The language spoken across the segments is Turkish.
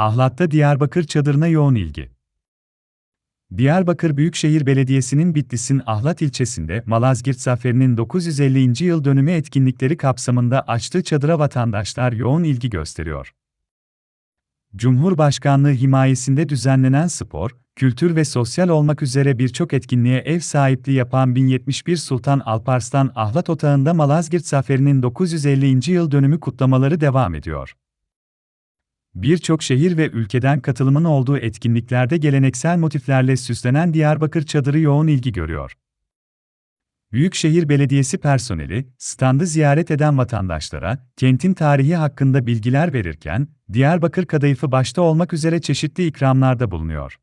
Ahlat'ta Diyarbakır çadırına yoğun ilgi. Diyarbakır Büyükşehir Belediyesi'nin Bitlis'in Ahlat ilçesinde Malazgirt Zaferi'nin 950. yıl dönümü etkinlikleri kapsamında açtığı çadıra vatandaşlar yoğun ilgi gösteriyor. Cumhurbaşkanlığı himayesinde düzenlenen spor, kültür ve sosyal olmak üzere birçok etkinliğe ev sahipliği yapan 1071 Sultan Alparslan Ahlat Otağı'nda Malazgirt Zaferi'nin 950. yıl dönümü kutlamaları devam ediyor. Birçok şehir ve ülkeden katılımın olduğu etkinliklerde geleneksel motiflerle süslenen Diyarbakır çadırı yoğun ilgi görüyor. Büyükşehir Belediyesi personeli, standı ziyaret eden vatandaşlara, kentin tarihi hakkında bilgiler verirken, Diyarbakır kadayıfı başta olmak üzere çeşitli ikramlarda bulunuyor.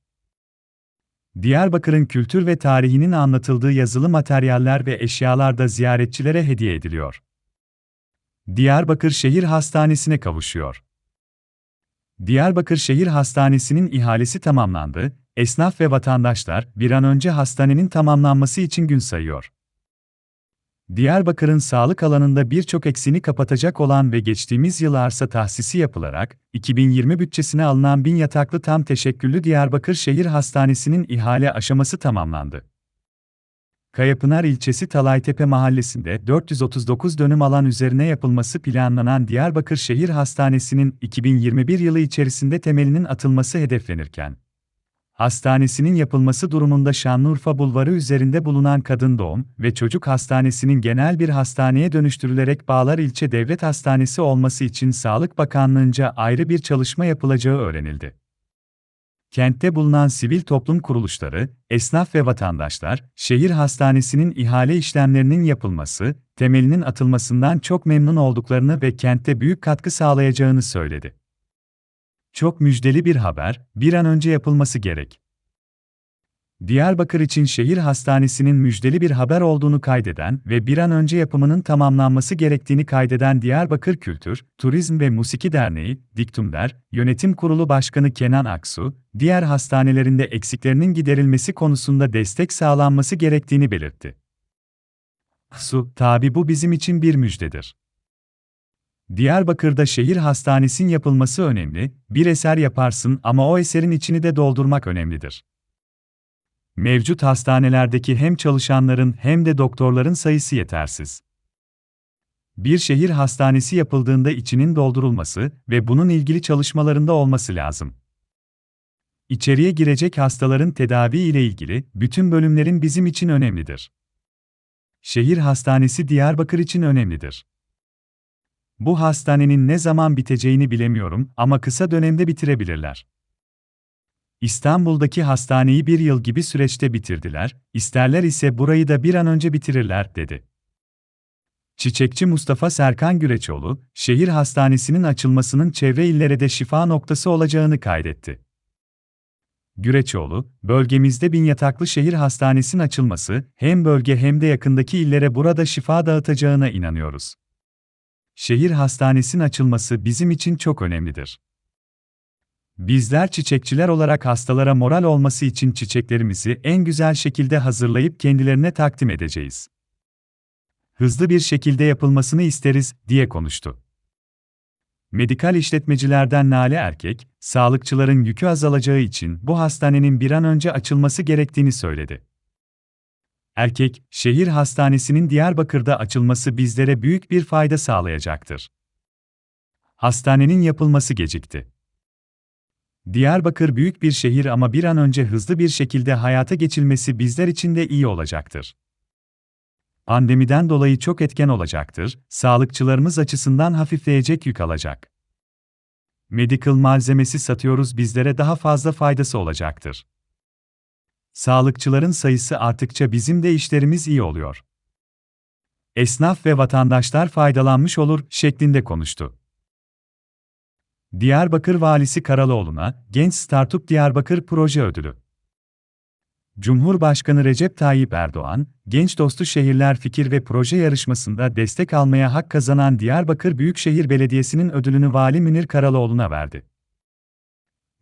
Diyarbakır'ın kültür ve tarihinin anlatıldığı yazılı materyaller ve eşyalar da ziyaretçilere hediye ediliyor. Diyarbakır Şehir Hastanesi'ne kavuşuyor. Diyarbakır Şehir Hastanesi'nin ihalesi tamamlandı, esnaf ve vatandaşlar bir an önce hastanenin tamamlanması için gün sayıyor. Diyarbakır'ın sağlık alanında birçok eksini kapatacak olan ve geçtiğimiz yıl arsa tahsisi yapılarak, 2020 bütçesine alınan bin yataklı tam teşekküllü Diyarbakır Şehir Hastanesi'nin ihale aşaması tamamlandı. Kayapınar ilçesi Talaytepe mahallesinde 439 dönüm alan üzerine yapılması planlanan Diyarbakır Şehir Hastanesi'nin 2021 yılı içerisinde temelinin atılması hedeflenirken, hastanesinin yapılması durumunda Şanlıurfa Bulvarı üzerinde bulunan Kadın Doğum ve Çocuk Hastanesi'nin genel bir hastaneye dönüştürülerek Bağlar İlçe Devlet Hastanesi olması için Sağlık Bakanlığı'nca ayrı bir çalışma yapılacağı öğrenildi. Kentte bulunan sivil toplum kuruluşları, esnaf ve vatandaşlar, şehir hastanesinin ihale işlemlerinin yapılması, temelinin atılmasından çok memnun olduklarını ve kentte büyük katkı sağlayacağını söyledi. Çok müjdeli bir haber, bir an önce yapılması gerek. Diyarbakır için şehir hastanesinin müjdeli bir haber olduğunu kaydeden ve bir an önce yapımının tamamlanması gerektiğini kaydeden Diyarbakır Kültür, Turizm ve Musiki Derneği, Diktumder, Yönetim Kurulu Başkanı Kenan Aksu, diğer hastanelerinde eksiklerinin giderilmesi konusunda destek sağlanması gerektiğini belirtti. Aksu, tabi bu bizim için bir müjdedir. Diyarbakır'da şehir hastanesinin yapılması önemli, bir eser yaparsın ama o eserin içini de doldurmak önemlidir. Mevcut hastanelerdeki hem çalışanların hem de doktorların sayısı yetersiz. Bir şehir hastanesi yapıldığında içinin doldurulması ve bunun ilgili çalışmalarında olması lazım. İçeriye girecek hastaların tedavi ile ilgili bütün bölümlerin bizim için önemlidir. Şehir hastanesi Diyarbakır için önemlidir. Bu hastanenin ne zaman biteceğini bilemiyorum ama kısa dönemde bitirebilirler. İstanbul'daki hastaneyi bir yıl gibi süreçte bitirdiler, isterler ise burayı da bir an önce bitirirler, dedi. Çiçekçi Mustafa Serkan Güreçoğlu, şehir hastanesinin açılmasının çevre illere de şifa noktası olacağını kaydetti. Güreçoğlu, bölgemizde bin yataklı şehir hastanesinin açılması, hem bölge hem de yakındaki illere burada şifa dağıtacağına inanıyoruz. Şehir hastanesinin açılması bizim için çok önemlidir. Bizler çiçekçiler olarak hastalara moral olması için çiçeklerimizi en güzel şekilde hazırlayıp kendilerine takdim edeceğiz. Hızlı bir şekilde yapılmasını isteriz, diye konuştu. Medikal işletmecilerden Nale Erkek, sağlıkçıların yükü azalacağı için bu hastanenin bir an önce açılması gerektiğini söyledi. Erkek, şehir hastanesinin Diyarbakır'da açılması bizlere büyük bir fayda sağlayacaktır. Hastanenin yapılması gecikti. Diyarbakır büyük bir şehir ama bir an önce hızlı bir şekilde hayata geçilmesi bizler için de iyi olacaktır. Pandemiden dolayı çok etken olacaktır, sağlıkçılarımız açısından hafifleyecek yük alacak. Medical malzemesi satıyoruz bizlere daha fazla faydası olacaktır. Sağlıkçıların sayısı arttıkça bizim de işlerimiz iyi oluyor. Esnaf ve vatandaşlar faydalanmış olur şeklinde konuştu. Diyarbakır Valisi Karaloğlu'na Genç Startup Diyarbakır Proje Ödülü. Cumhurbaşkanı Recep Tayyip Erdoğan, Genç Dostu Şehirler Fikir ve Proje yarışmasında destek almaya hak kazanan Diyarbakır Büyükşehir Belediyesi'nin ödülünü Vali Münir Karaloğlu'na verdi.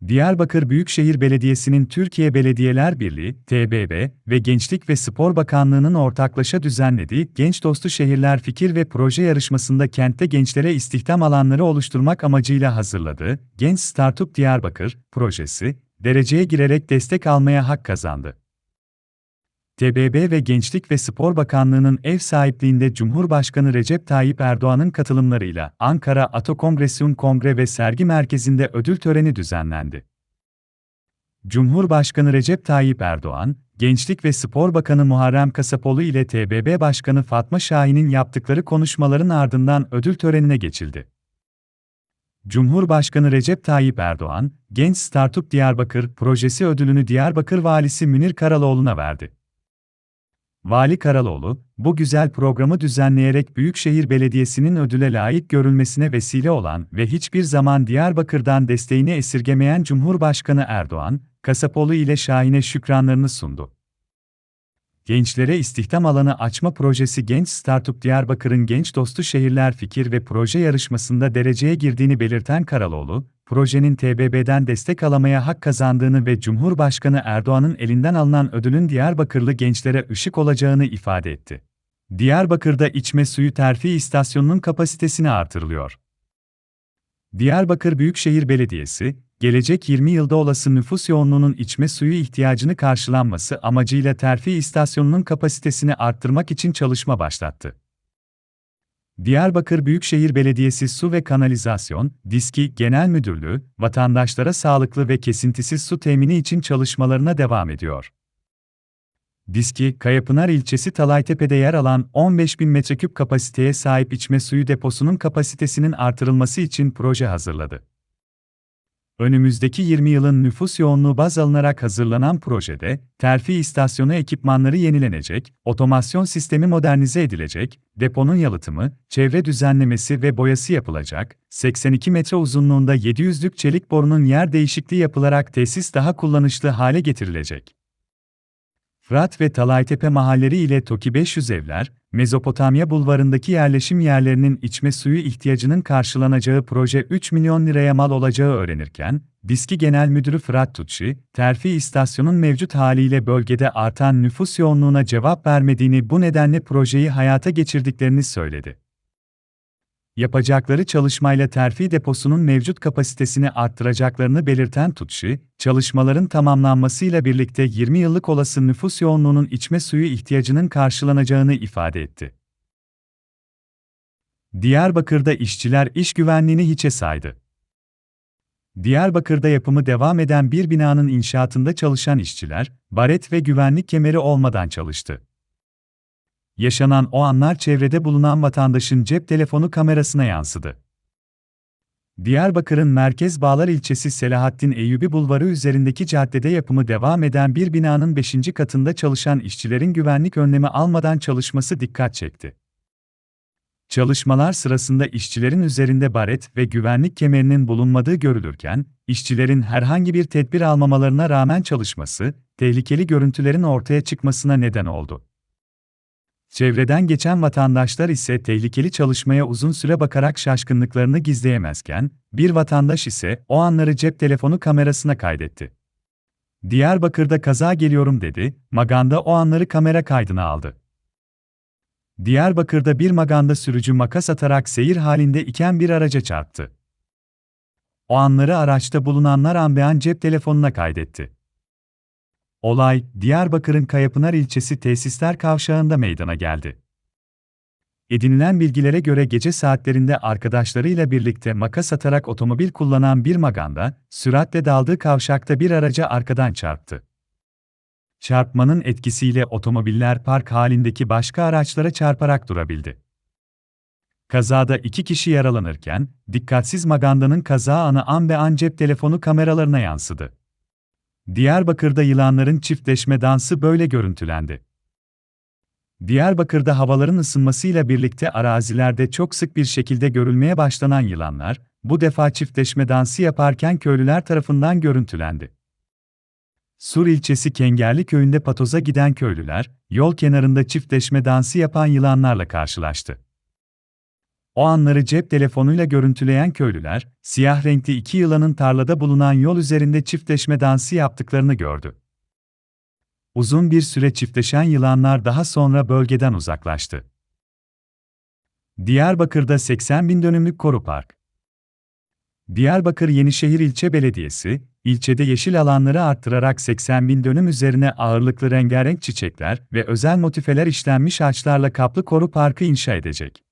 Diyarbakır Büyükşehir Belediyesi'nin Türkiye Belediyeler Birliği, TBB ve Gençlik ve Spor Bakanlığı'nın ortaklaşa düzenlediği Genç Dostu Şehirler Fikir ve Proje Yarışması'nda kentte gençlere istihdam alanları oluşturmak amacıyla hazırladığı Genç Startup Diyarbakır projesi, dereceye girerek destek almaya hak kazandı. TBB ve Gençlik ve Spor Bakanlığı'nın ev sahipliğinde Cumhurbaşkanı Recep Tayyip Erdoğan'ın katılımlarıyla Ankara Ato Kongresyon Kongre ve Sergi Merkezi'nde ödül töreni düzenlendi. Cumhurbaşkanı Recep Tayyip Erdoğan, Gençlik ve Spor Bakanı Muharrem Kasapoğlu ile TBB Başkanı Fatma Şahin'in yaptıkları konuşmaların ardından ödül törenine geçildi. Cumhurbaşkanı Recep Tayyip Erdoğan, Genç Startup Diyarbakır projesi ödülünü Diyarbakır Valisi Münir Karaloğlu'na verdi. Vali Karaloğlu, bu güzel programı düzenleyerek Büyükşehir Belediyesi'nin ödüle layık görülmesine vesile olan ve hiçbir zaman Diyarbakır'dan desteğini esirgemeyen Cumhurbaşkanı Erdoğan, Kasapoğlu ile Şahin'e şükranlarını sundu. Gençlere istihdam alanı açma projesi Genç Startup Diyarbakır'ın Genç Dostu Şehirler Fikir ve Proje yarışmasında dereceye girdiğini belirten Karaloğlu, projenin TBB'den destek alamaya hak kazandığını ve Cumhurbaşkanı Erdoğan'ın elinden alınan ödülün Diyarbakırlı gençlere ışık olacağını ifade etti. Diyarbakır'da içme suyu terfi istasyonunun kapasitesini artırılıyor. Diyarbakır Büyükşehir Belediyesi, gelecek 20 yılda olası nüfus yoğunluğunun içme suyu ihtiyacını karşılanması amacıyla terfi istasyonunun kapasitesini arttırmak için çalışma başlattı. Diyarbakır Büyükşehir Belediyesi Su ve Kanalizasyon, Diski Genel Müdürlüğü, vatandaşlara sağlıklı ve kesintisiz su temini için çalışmalarına devam ediyor. Diski, Kayapınar ilçesi Talaytepe'de yer alan 15 bin metreküp kapasiteye sahip içme suyu deposunun kapasitesinin artırılması için proje hazırladı. Önümüzdeki 20 yılın nüfus yoğunluğu baz alınarak hazırlanan projede, terfi istasyonu ekipmanları yenilenecek, otomasyon sistemi modernize edilecek, deponun yalıtımı, çevre düzenlemesi ve boyası yapılacak, 82 metre uzunluğunda 700'lük çelik borunun yer değişikliği yapılarak tesis daha kullanışlı hale getirilecek. Fırat ve Talaytepe mahalleri ile TOKİ 500 evler, Mezopotamya bulvarındaki yerleşim yerlerinin içme suyu ihtiyacının karşılanacağı proje 3 milyon liraya mal olacağı öğrenirken, Diski Genel Müdürü Fırat Tutçi, terfi istasyonun mevcut haliyle bölgede artan nüfus yoğunluğuna cevap vermediğini bu nedenle projeyi hayata geçirdiklerini söyledi. Yapacakları çalışmayla terfi deposunun mevcut kapasitesini arttıracaklarını belirten Tutşi, çalışmaların tamamlanmasıyla birlikte 20 yıllık olası nüfus yoğunluğunun içme suyu ihtiyacının karşılanacağını ifade etti. Diyarbakır'da işçiler iş güvenliğini hiçe saydı. Diyarbakır'da yapımı devam eden bir binanın inşaatında çalışan işçiler, baret ve güvenlik kemeri olmadan çalıştı. Yaşanan o anlar çevrede bulunan vatandaşın cep telefonu kamerasına yansıdı. Diyarbakır'ın Merkez Bağlar ilçesi Selahattin Eyyubi Bulvarı üzerindeki caddede yapımı devam eden bir binanın 5. katında çalışan işçilerin güvenlik önlemi almadan çalışması dikkat çekti. Çalışmalar sırasında işçilerin üzerinde baret ve güvenlik kemerinin bulunmadığı görülürken, işçilerin herhangi bir tedbir almamalarına rağmen çalışması, tehlikeli görüntülerin ortaya çıkmasına neden oldu. Çevreden geçen vatandaşlar ise tehlikeli çalışmaya uzun süre bakarak şaşkınlıklarını gizleyemezken, bir vatandaş ise o anları cep telefonu kamerasına kaydetti. Diyarbakır'da kaza geliyorum dedi, Maganda o anları kamera kaydına aldı. Diyarbakır'da bir Maganda sürücü makas atarak seyir halinde iken bir araca çarptı. O anları araçta bulunanlar ambean cep telefonuna kaydetti. Olay, Diyarbakır'ın Kayapınar ilçesi tesisler kavşağında meydana geldi. Edinilen bilgilere göre gece saatlerinde arkadaşlarıyla birlikte makas atarak otomobil kullanan bir maganda, süratle daldığı kavşakta bir araca arkadan çarptı. Çarpmanın etkisiyle otomobiller park halindeki başka araçlara çarparak durabildi. Kazada iki kişi yaralanırken, dikkatsiz magandanın kaza anı an be an cep telefonu kameralarına yansıdı. Diyarbakır'da yılanların çiftleşme dansı böyle görüntülendi. Diyarbakır'da havaların ısınmasıyla birlikte arazilerde çok sık bir şekilde görülmeye başlanan yılanlar, bu defa çiftleşme dansı yaparken köylüler tarafından görüntülendi. Sur ilçesi Kengerli köyünde patoza giden köylüler, yol kenarında çiftleşme dansı yapan yılanlarla karşılaştı. O anları cep telefonuyla görüntüleyen köylüler, siyah renkli iki yılanın tarlada bulunan yol üzerinde çiftleşme dansı yaptıklarını gördü. Uzun bir süre çiftleşen yılanlar daha sonra bölgeden uzaklaştı. Diyarbakır'da 80 bin dönümlük koru park. Diyarbakır Yenişehir İlçe Belediyesi, ilçede yeşil alanları arttırarak 80 bin dönüm üzerine ağırlıklı rengarenk çiçekler ve özel motifeler işlenmiş ağaçlarla kaplı koru parkı inşa edecek.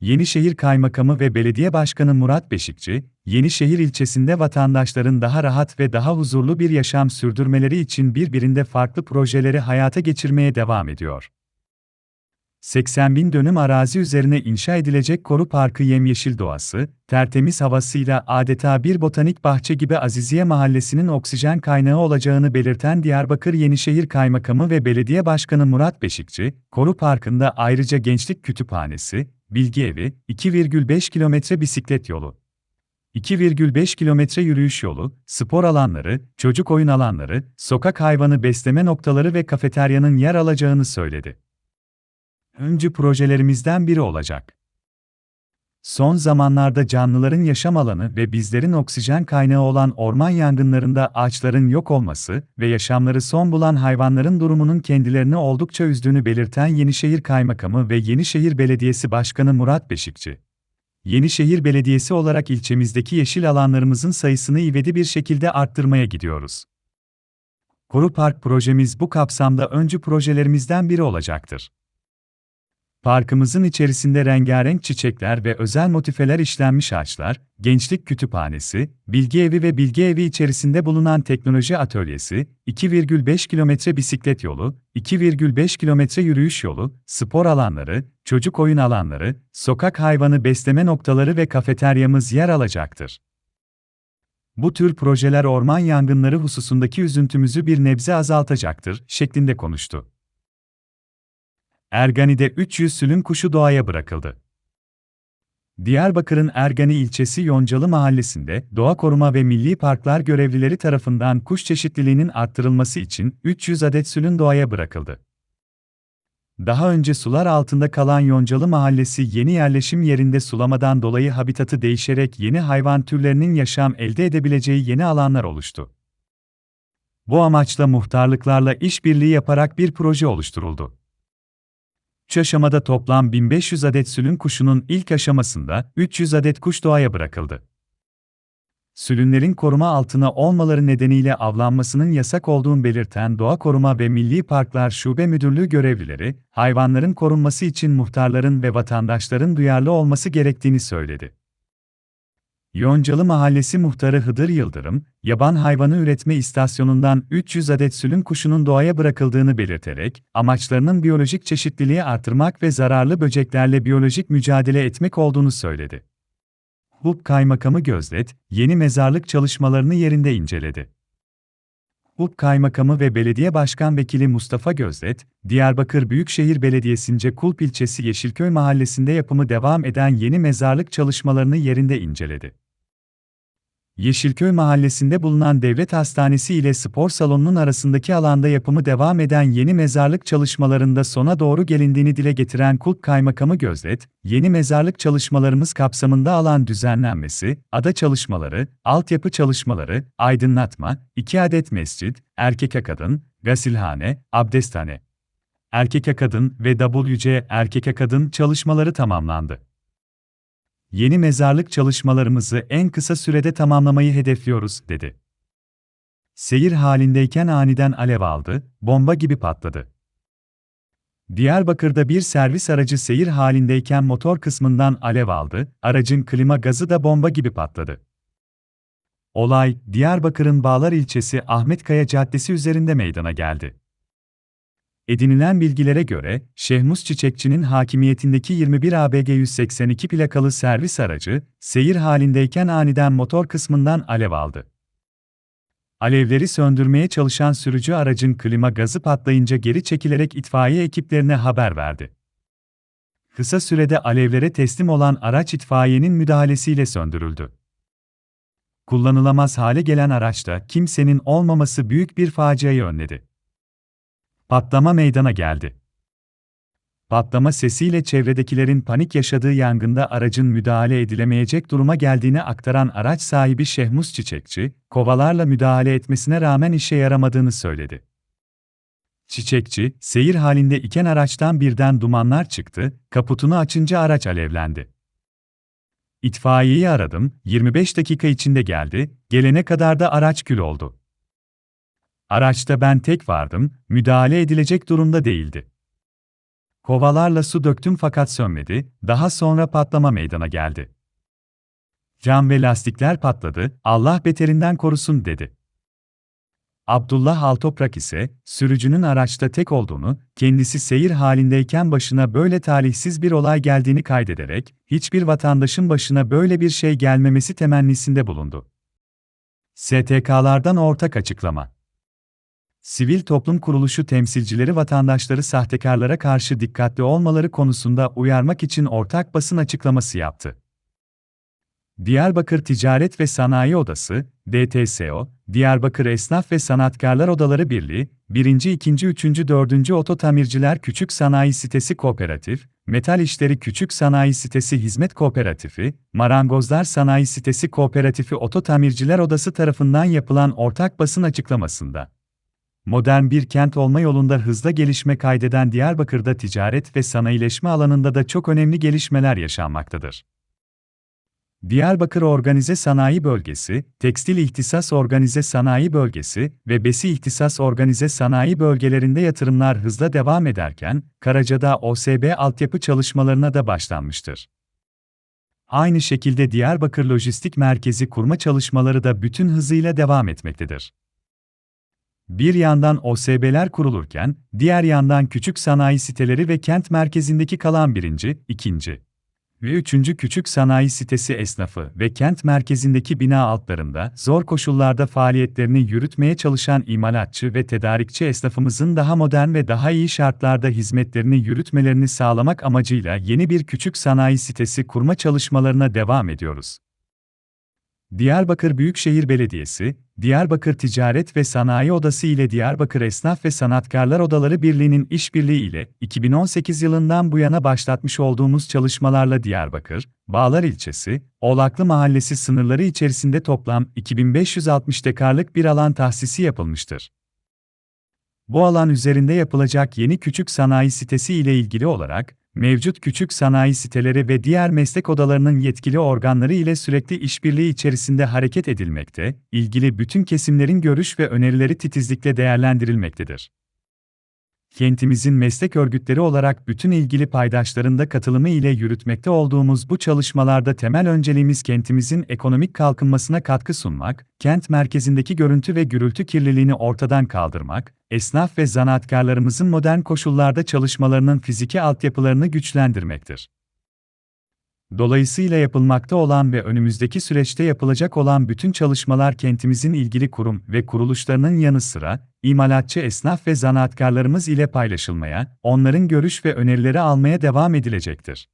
Yenişehir Kaymakamı ve Belediye Başkanı Murat Beşikçi, Yenişehir ilçesinde vatandaşların daha rahat ve daha huzurlu bir yaşam sürdürmeleri için birbirinde farklı projeleri hayata geçirmeye devam ediyor. 80 bin dönüm arazi üzerine inşa edilecek koru parkı yemyeşil doğası, tertemiz havasıyla adeta bir botanik bahçe gibi Aziziye Mahallesi'nin oksijen kaynağı olacağını belirten Diyarbakır Yenişehir Kaymakamı ve Belediye Başkanı Murat Beşikçi, koru parkında ayrıca gençlik kütüphanesi, bilgi evi, 2,5 kilometre bisiklet yolu, 2,5 kilometre yürüyüş yolu, spor alanları, çocuk oyun alanları, sokak hayvanı besleme noktaları ve kafeteryanın yer alacağını söyledi öncü projelerimizden biri olacak. Son zamanlarda canlıların yaşam alanı ve bizlerin oksijen kaynağı olan orman yangınlarında ağaçların yok olması ve yaşamları son bulan hayvanların durumunun kendilerini oldukça üzdüğünü belirten Yenişehir Kaymakamı ve Yenişehir Belediyesi Başkanı Murat Beşikçi, Yenişehir Belediyesi olarak ilçemizdeki yeşil alanlarımızın sayısını ivedi bir şekilde arttırmaya gidiyoruz. Koru Park projemiz bu kapsamda öncü projelerimizden biri olacaktır. Parkımızın içerisinde rengarenk çiçekler ve özel motifeler işlenmiş ağaçlar, gençlik kütüphanesi, bilgi evi ve bilgi evi içerisinde bulunan teknoloji atölyesi, 2,5 kilometre bisiklet yolu, 2,5 kilometre yürüyüş yolu, spor alanları, çocuk oyun alanları, sokak hayvanı besleme noktaları ve kafeteryamız yer alacaktır. Bu tür projeler orman yangınları hususundaki üzüntümüzü bir nebze azaltacaktır, şeklinde konuştu. Ergani'de 300 sülün kuşu doğaya bırakıldı. Diyarbakır'ın Ergani ilçesi Yoncalı mahallesinde doğa koruma ve milli parklar görevlileri tarafından kuş çeşitliliğinin arttırılması için 300 adet sülün doğaya bırakıldı. Daha önce sular altında kalan Yoncalı mahallesi yeni yerleşim yerinde sulamadan dolayı habitatı değişerek yeni hayvan türlerinin yaşam elde edebileceği yeni alanlar oluştu. Bu amaçla muhtarlıklarla işbirliği yaparak bir proje oluşturuldu. 3 aşamada toplam 1500 adet sülün kuşunun ilk aşamasında 300 adet kuş doğaya bırakıldı. Sülünlerin koruma altına olmaları nedeniyle avlanmasının yasak olduğunu belirten Doğa Koruma ve Milli Parklar Şube Müdürlüğü görevlileri, hayvanların korunması için muhtarların ve vatandaşların duyarlı olması gerektiğini söyledi. Yoncalı Mahallesi Muhtarı Hıdır Yıldırım, yaban hayvanı üretme istasyonundan 300 adet sülün kuşunun doğaya bırakıldığını belirterek, amaçlarının biyolojik çeşitliliği artırmak ve zararlı böceklerle biyolojik mücadele etmek olduğunu söyledi. HUP Kaymakamı Gözlet, yeni mezarlık çalışmalarını yerinde inceledi. HUP Kaymakamı ve Belediye Başkan Vekili Mustafa Gözlet, Diyarbakır Büyükşehir Belediyesi'nce Kulp ilçesi Yeşilköy mahallesinde yapımı devam eden yeni mezarlık çalışmalarını yerinde inceledi. Yeşilköy mahallesinde bulunan devlet hastanesi ile spor salonunun arasındaki alanda yapımı devam eden yeni mezarlık çalışmalarında sona doğru gelindiğini dile getiren Kulp Kaymakamı Gözlet, yeni mezarlık çalışmalarımız kapsamında alan düzenlenmesi, ada çalışmaları, altyapı çalışmaları, aydınlatma, iki adet mescit, erkek kadın, gasilhane, abdesthane, erkek kadın ve WC erkek kadın çalışmaları tamamlandı. Yeni mezarlık çalışmalarımızı en kısa sürede tamamlamayı hedefliyoruz, dedi. Seyir halindeyken aniden alev aldı, bomba gibi patladı. Diyarbakır'da bir servis aracı seyir halindeyken motor kısmından alev aldı, aracın klima gazı da bomba gibi patladı. Olay, Diyarbakır'ın Bağlar ilçesi Ahmetkaya Caddesi üzerinde meydana geldi. Edinilen bilgilere göre, Şehmus Çiçekçi'nin hakimiyetindeki 21 ABG 182 plakalı servis aracı, seyir halindeyken aniden motor kısmından alev aldı. Alevleri söndürmeye çalışan sürücü aracın klima gazı patlayınca geri çekilerek itfaiye ekiplerine haber verdi. Kısa sürede alevlere teslim olan araç itfaiyenin müdahalesiyle söndürüldü. Kullanılamaz hale gelen araçta kimsenin olmaması büyük bir faciayı önledi. Patlama meydana geldi. patlama sesiyle çevredekilerin panik yaşadığı yangında aracın müdahale edilemeyecek duruma geldiğini aktaran araç sahibi Şehmus Çiçekçi, kovalarla müdahale etmesine rağmen işe yaramadığını söyledi. Çiçekçi, seyir halinde iken araçtan birden dumanlar çıktı, kaputunu açınca araç alevlendi. İtfaiyeyi aradım, 25 dakika içinde geldi, gelene kadar da araç kül oldu. Araçta ben tek vardım, müdahale edilecek durumda değildi. Kovalarla su döktüm fakat sönmedi, daha sonra patlama meydana geldi. Cam ve lastikler patladı, Allah beterinden korusun dedi. Abdullah Altoprak ise, sürücünün araçta tek olduğunu, kendisi seyir halindeyken başına böyle talihsiz bir olay geldiğini kaydederek, hiçbir vatandaşın başına böyle bir şey gelmemesi temennisinde bulundu. STK'lardan ortak açıklama Sivil toplum kuruluşu temsilcileri vatandaşları sahtekarlara karşı dikkatli olmaları konusunda uyarmak için ortak basın açıklaması yaptı. Diyarbakır Ticaret ve Sanayi Odası, DTSO, Diyarbakır Esnaf ve Sanatkarlar Odaları Birliği, 1. 2. 3. 4. Ototamirciler Küçük Sanayi Sitesi Kooperatif, Metal İşleri Küçük Sanayi Sitesi Hizmet Kooperatifi, Marangozlar Sanayi Sitesi Kooperatifi Ototamirciler Odası tarafından yapılan ortak basın açıklamasında modern bir kent olma yolunda hızla gelişme kaydeden Diyarbakır'da ticaret ve sanayileşme alanında da çok önemli gelişmeler yaşanmaktadır. Diyarbakır Organize Sanayi Bölgesi, Tekstil İhtisas Organize Sanayi Bölgesi ve Besi İhtisas Organize Sanayi Bölgelerinde yatırımlar hızla devam ederken, Karaca'da OSB altyapı çalışmalarına da başlanmıştır. Aynı şekilde Diyarbakır Lojistik Merkezi kurma çalışmaları da bütün hızıyla devam etmektedir. Bir yandan OSB'ler kurulurken, diğer yandan küçük sanayi siteleri ve kent merkezindeki kalan birinci, ikinci ve üçüncü küçük sanayi sitesi esnafı ve kent merkezindeki bina altlarında zor koşullarda faaliyetlerini yürütmeye çalışan imalatçı ve tedarikçi esnafımızın daha modern ve daha iyi şartlarda hizmetlerini yürütmelerini sağlamak amacıyla yeni bir küçük sanayi sitesi kurma çalışmalarına devam ediyoruz. Diyarbakır Büyükşehir Belediyesi, Diyarbakır Ticaret ve Sanayi Odası ile Diyarbakır Esnaf ve Sanatkarlar Odaları Birliği'nin işbirliği ile 2018 yılından bu yana başlatmış olduğumuz çalışmalarla Diyarbakır, Bağlar ilçesi, Oğlaklı Mahallesi sınırları içerisinde toplam 2560 dekarlık bir alan tahsisi yapılmıştır. Bu alan üzerinde yapılacak yeni küçük sanayi sitesi ile ilgili olarak, mevcut küçük sanayi siteleri ve diğer meslek odalarının yetkili organları ile sürekli işbirliği içerisinde hareket edilmekte, ilgili bütün kesimlerin görüş ve önerileri titizlikle değerlendirilmektedir. Kentimizin meslek örgütleri olarak bütün ilgili paydaşların da katılımı ile yürütmekte olduğumuz bu çalışmalarda temel önceliğimiz kentimizin ekonomik kalkınmasına katkı sunmak, kent merkezindeki görüntü ve gürültü kirliliğini ortadan kaldırmak, esnaf ve zanaatkarlarımızın modern koşullarda çalışmalarının fiziki altyapılarını güçlendirmektir. Dolayısıyla yapılmakta olan ve önümüzdeki süreçte yapılacak olan bütün çalışmalar kentimizin ilgili kurum ve kuruluşlarının yanı sıra, imalatçı esnaf ve zanaatkarlarımız ile paylaşılmaya, onların görüş ve önerileri almaya devam edilecektir.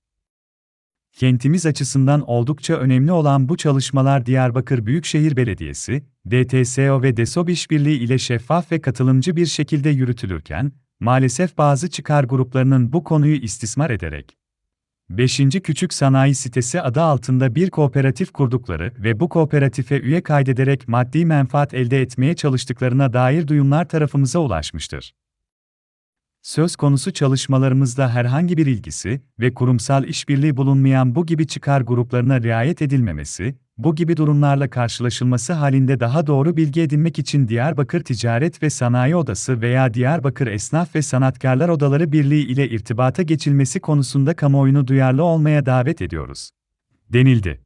Kentimiz açısından oldukça önemli olan bu çalışmalar Diyarbakır Büyükşehir Belediyesi, DTSO ve DESOB işbirliği ile şeffaf ve katılımcı bir şekilde yürütülürken, maalesef bazı çıkar gruplarının bu konuyu istismar ederek, 5. Küçük Sanayi Sitesi adı altında bir kooperatif kurdukları ve bu kooperatife üye kaydederek maddi menfaat elde etmeye çalıştıklarına dair duyumlar tarafımıza ulaşmıştır. Söz konusu çalışmalarımızda herhangi bir ilgisi ve kurumsal işbirliği bulunmayan bu gibi çıkar gruplarına riayet edilmemesi, bu gibi durumlarla karşılaşılması halinde daha doğru bilgi edinmek için Diyarbakır Ticaret ve Sanayi Odası veya Diyarbakır Esnaf ve Sanatkarlar Odaları Birliği ile irtibata geçilmesi konusunda kamuoyunu duyarlı olmaya davet ediyoruz. denildi.